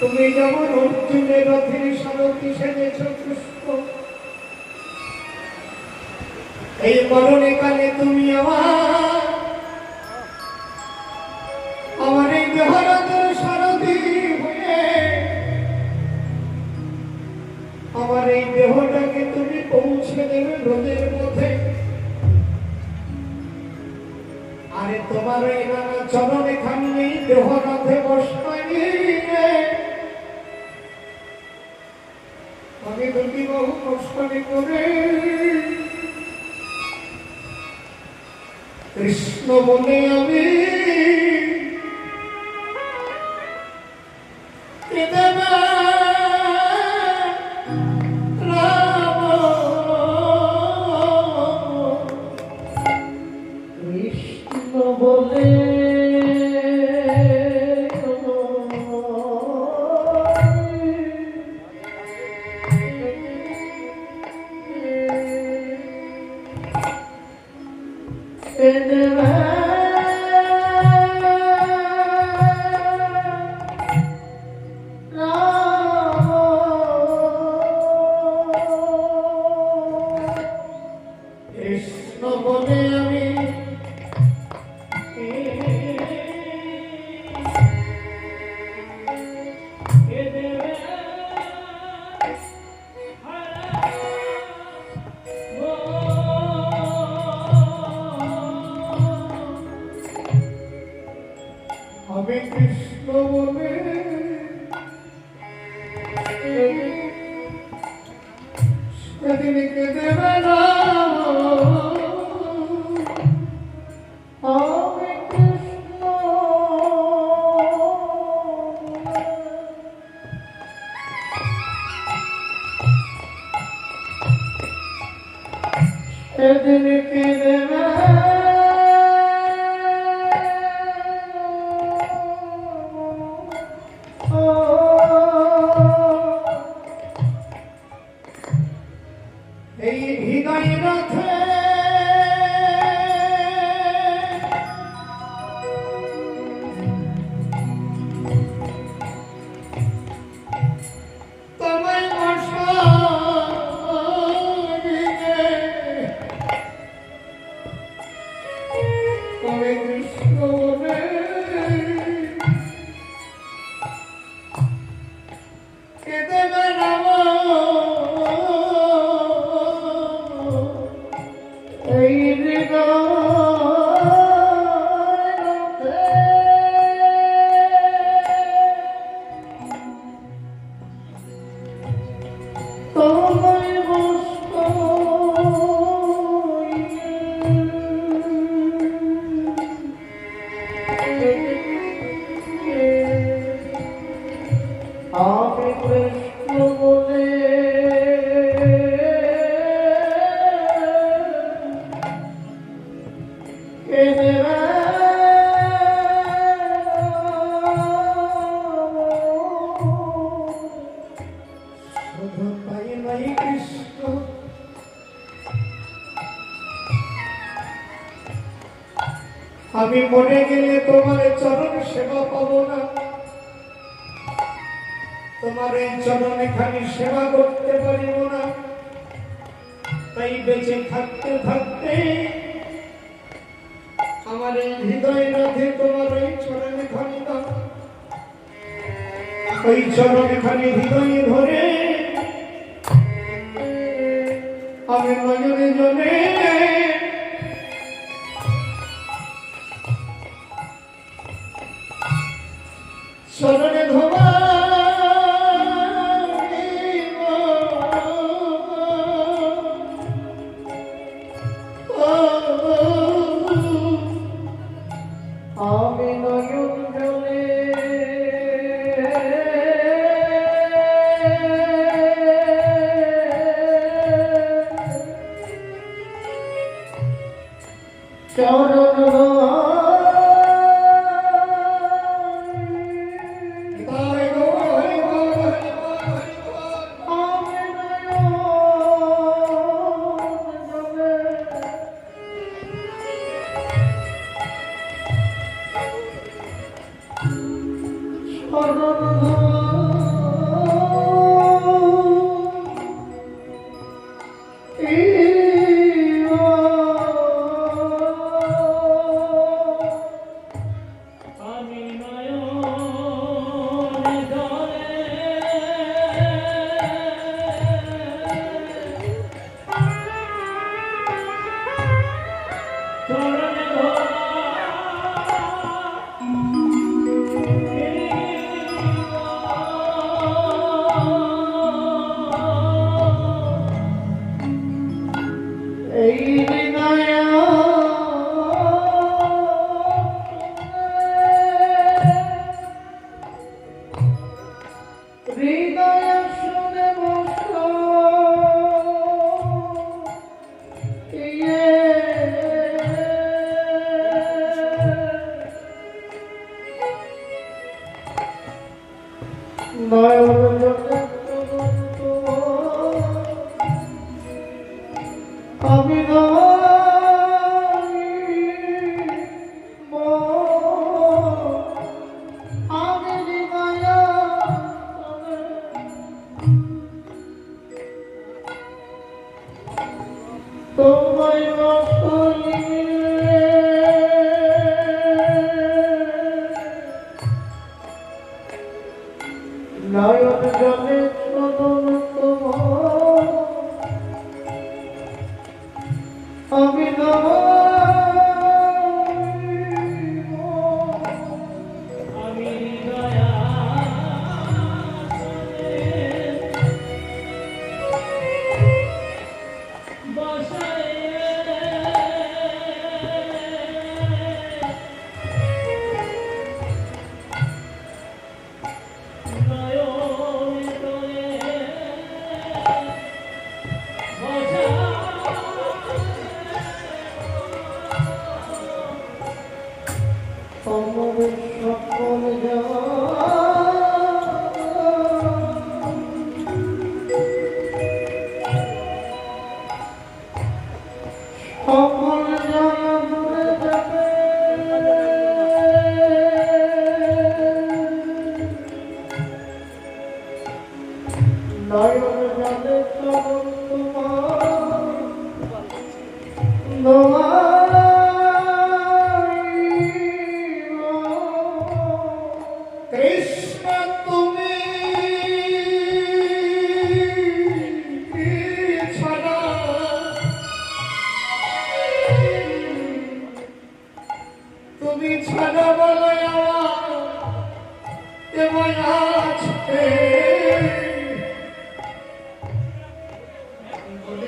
তুমি যেমন অর্জুনের রথের সারথি সেজেছ পুষ্প, এই মরণে কালে তুমি আমার আমার এই দেহরথের সারথি হয়ে, আমার এই দেহটাকে তুমি পৌঁছে দেবে রোদের মধ্যে। আরে তোমার এই নানা চরণে খানি দেহরথে বসাই নিয়ে আমি দুটি বহু কষ্ট করে কৃষ্ণ বলে আমি কেঁদেবে কৃষ্ণ সেদিন কেঁদে না। আমি মরে গেলে তোমার চরণ সেবা পাবো না। তোমার এই চরণে খালি সেবা করতে পারিব না। তাই বেঁচে থাকতে থাকতে আমার এই হৃদয় রাধে তোমার চরণে খালি দাও। ওই চরণে খালি হৃদয়ে Yeah. Oh, we know.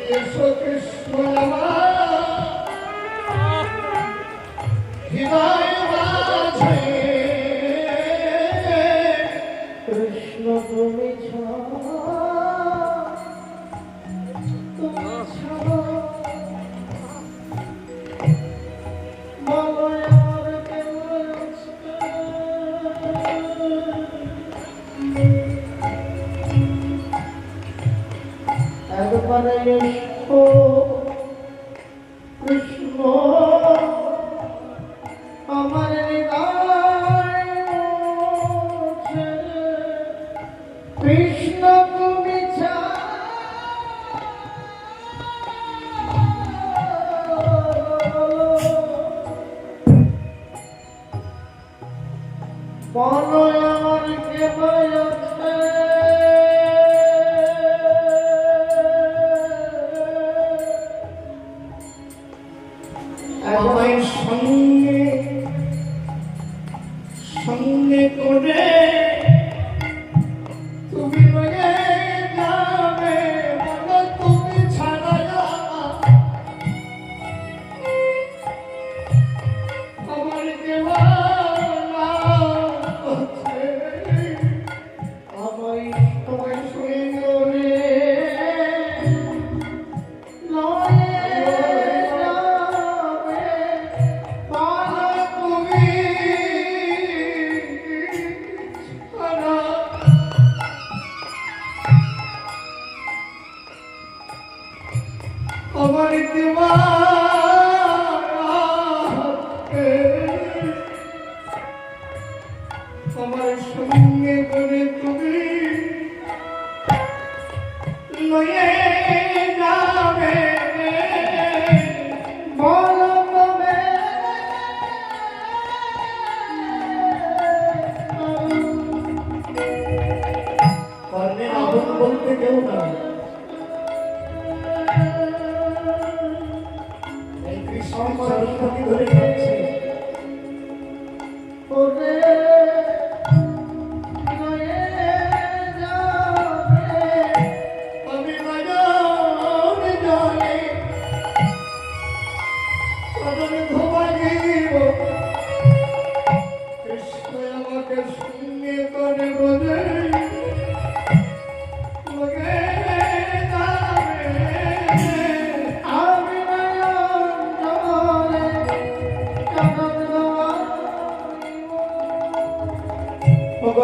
এসো কৃষ্ণ আমার Oh. সঙ্গে সঙ্গে করে তুমি বলে যাবে বলো তুমি ছাড়া আমার দেওয়া আমায় তোমায় ধন বলতে কেউ না কৃষ্ণ ধরে